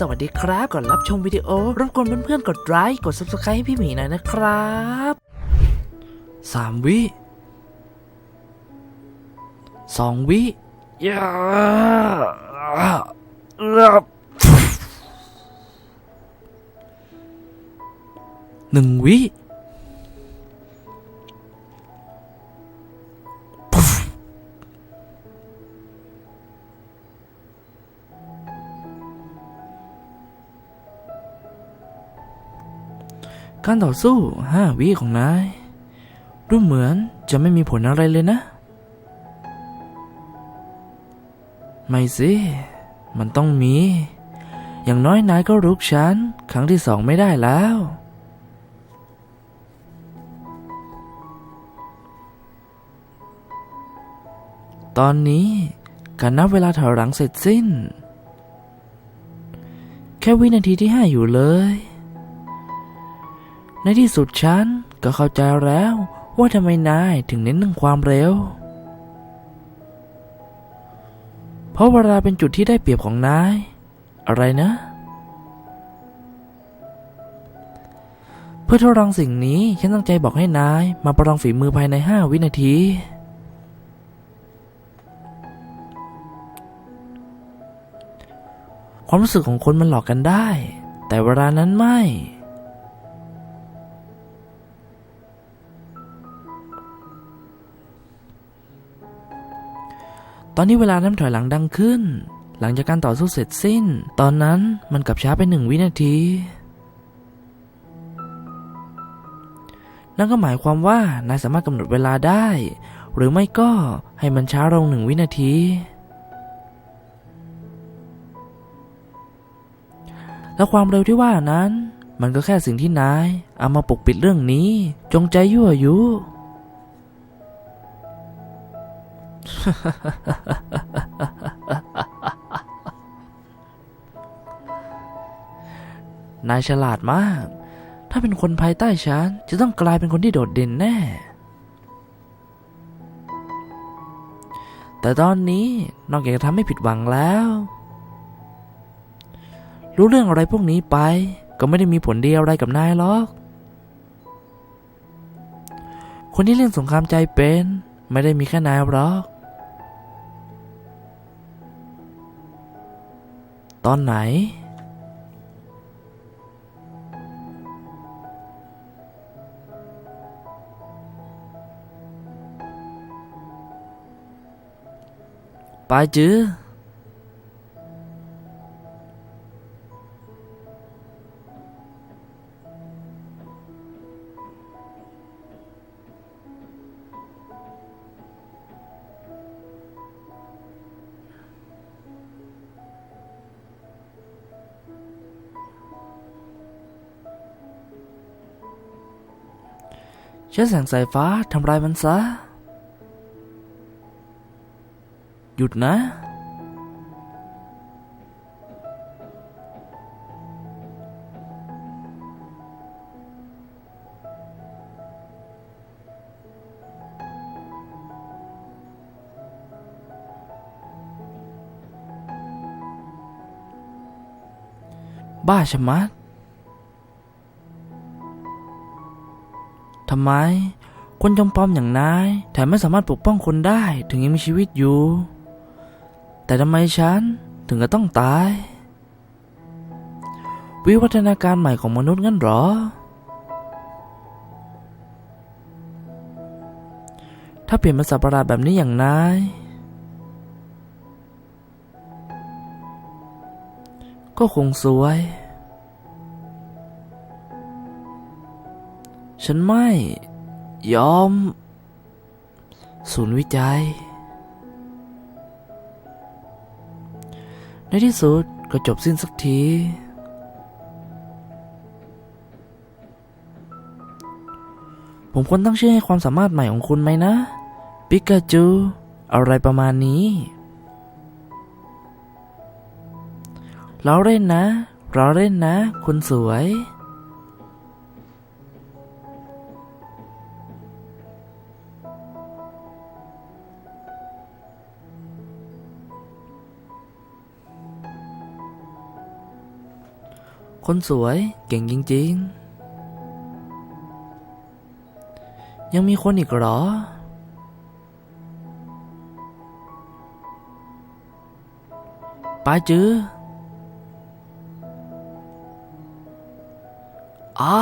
สวัสดีครับก่อนรับชมวิดีโอรบกวนเพื่อนๆกดไลค์กด subscribe ให้พี่หมีหน่อยนะครับสามวิสองวิยาหนึ่งวิ การต่อสู้ห้าวิของนาย ดูเหมือนจะไม่มีผลอะไรเลยนะ ไม่สิ มันต้องมี อย่างน้อยนายก็รุกฉันครั้งที่สองไม่ได้แล้ว ตอนนี้การนับเวลาถอยหลังเสร็จสิ้น แค่วินาทีที่ห้าอยู่เลย ในที่สุดฉันก็เข้าใจแล้วว่าทำไมนายถึงเน้นเรื่องความเร็ว เพราะเวลาเป็นจุดที่ได้เปรียบของนาย อะไรนะ เพื่อทดลองสิ่งนี้ฉันตั้งใจบอกให้นายมาประลองฝีมือภายใน5วินาที ความรู้สึกของคนมันหลอกกันได้ แต่เวลานั้นไม่ ตอนนี้เวลาน้ำถอยหลังดังขึ้น หลังจากการต่อสู้เสร็จสิ้น ตอนนั้นมันกลับช้าไปหนึ่งวินาที นั่นก็หมายความว่านายสามารถกำหนดเวลาได้ หรือไม่ก็ให้มันช้าลงหนึ่งวินาที และความเร็วที่ว่านั้น มันก็แค่สิ่งที่นายเอามาปกปิดเรื่องนี้ จงใจยั่วยุ นายฉลาดมาก ถ้าเป็นคนภายใต้ฉันจะต้องกลายเป็นคนที่โดดเด่นแน่ แต่ตอนนี้นอกจากจะทำให้ผิดหวังแล้ว รู้เรื่องอะไรพวกนี้ไป ก็ไม่ได้มีผลดีอะไรกับนายหรอก คนที่เล่นสงครามใจเป็น ไม่ได้มีแค่นายหรอก ตอนไหน ไปจื้อ ใช้แสงสายฟ้าทำลายมันซะ หยุดนะ บ้าชะมัด ทำไม คนจอมปลอมอย่างนายแถมไม่สามารถปกป้องคนได้ถึงยังมีชีวิตอยู่ แต่ทำไมฉันถึงก็ต้องตาย วิวัฒนาการใหม่ของมนุษย์งั้นหรอ ถ้าเปลี่ยนเป็นสัตว์ประหลาดแบบนี้อย่างนายก็คงสวย ฉันไม่ ยอม ศูนย์วิจัย ในที่สุดก็จบสิ้นสักที ผมควรตั้งชื่อให้ความสามารถใหม่ของคุณไหมนะ ปิกาจู อะไรประมาณนี้เราเล่นนะเราเล่นนะ คุณสวย คนสวยเก่งจริง ๆ ยังมีคนอีกหรอ ป้าจื้ออา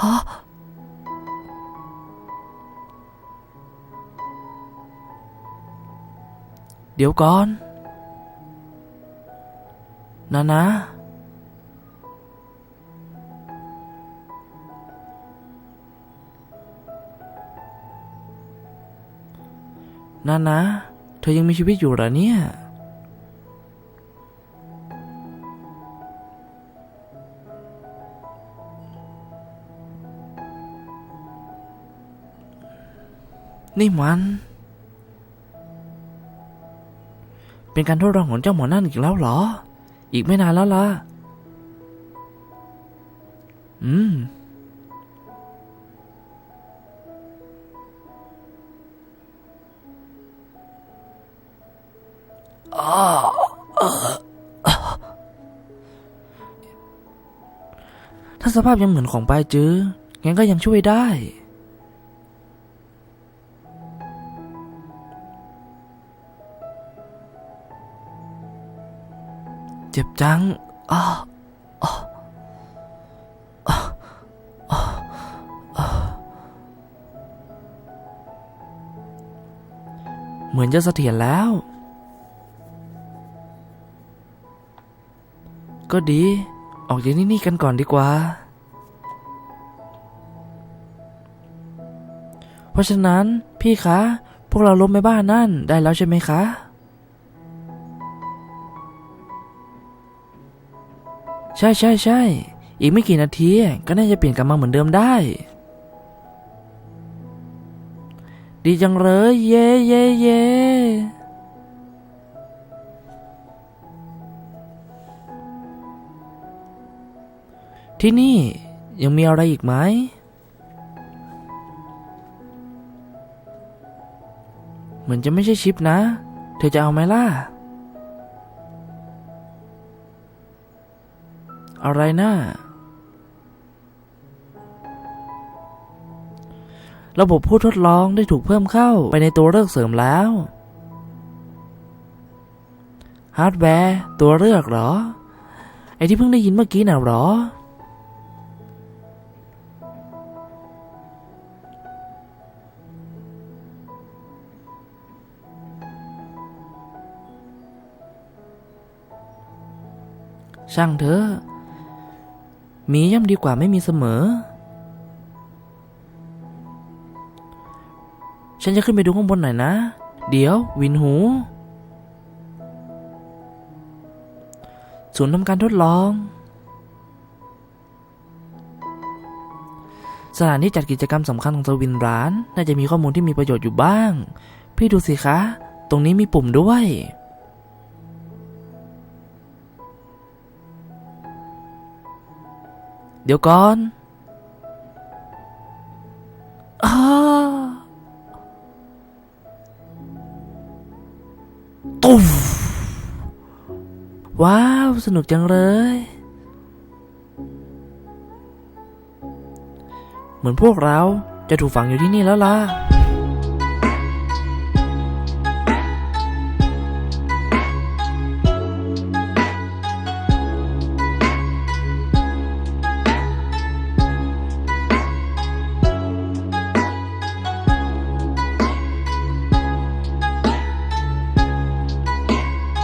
ฮะเดี๋ยวก่อน นะนะนานะ เธอยังมีชีวิตอยู่หรอเนี่ย นี่มัน เป็นการทดลองของเจ้าหมอนั่นอีกแล้วเหรอ อีกไม่นานแล้วล่ะ อืม ถ้าสภาพยังเหมือนของปลายจื้องั้นก็ยังช่วยได้ จังอ้าอ้าอ้าอ้าอ้าเหมือนจะเสถียรแล้ว ก็ดี ออกจากที่นี่กันก่อนดีกว่า เพราะฉะนั้นพี่คะ พวกเราล้มไปบ้านนั่นได้แล้วใช่ไหมคะ ใช่ใช่ใช่ อีกไม่กี่นาทีก็น่าจะเปลี่ยนกลับมาเหมือนเดิมได้ ดีจังเลย เย่เย่เย่ที่นี่ยังมีอะไรอีกไหม เหมือนจะไม่ใช่ชิปนะ เธอจะเอาไหมล่ะ อะไรนะระบบผู้ทดลองได้ถูกเพิ่มเข้าไปในตัวเลือกเสริมแล้ว ฮาร์ดแวร์ตัวเลือกเหรอ ไอที่เพิ่งได้ยินเมื่อกี้น่ะเหรอ ช่างเถอะ มีย่อมดีกว่าไม่มีเสมอ ฉันจะขึ้นไปดูข้างบนหน่อยนะ เดี๋ยววินหู ศูนย์ทำการทดลอง สถานที่จัดกิจกรรมสำคัญของสวินร้าน น่าจะมีข้อมูลที่มีประโยชน์อยู่บ้าง พี่ดูสิคะ ตรงนี้มีปุ่มด้วย เดี๋ยวก่อนอาตุ้มว้าว สนุกจังเลย เหมือนพวกเราจะถูกฝังอยู่ที่นี่แล้วล่ะ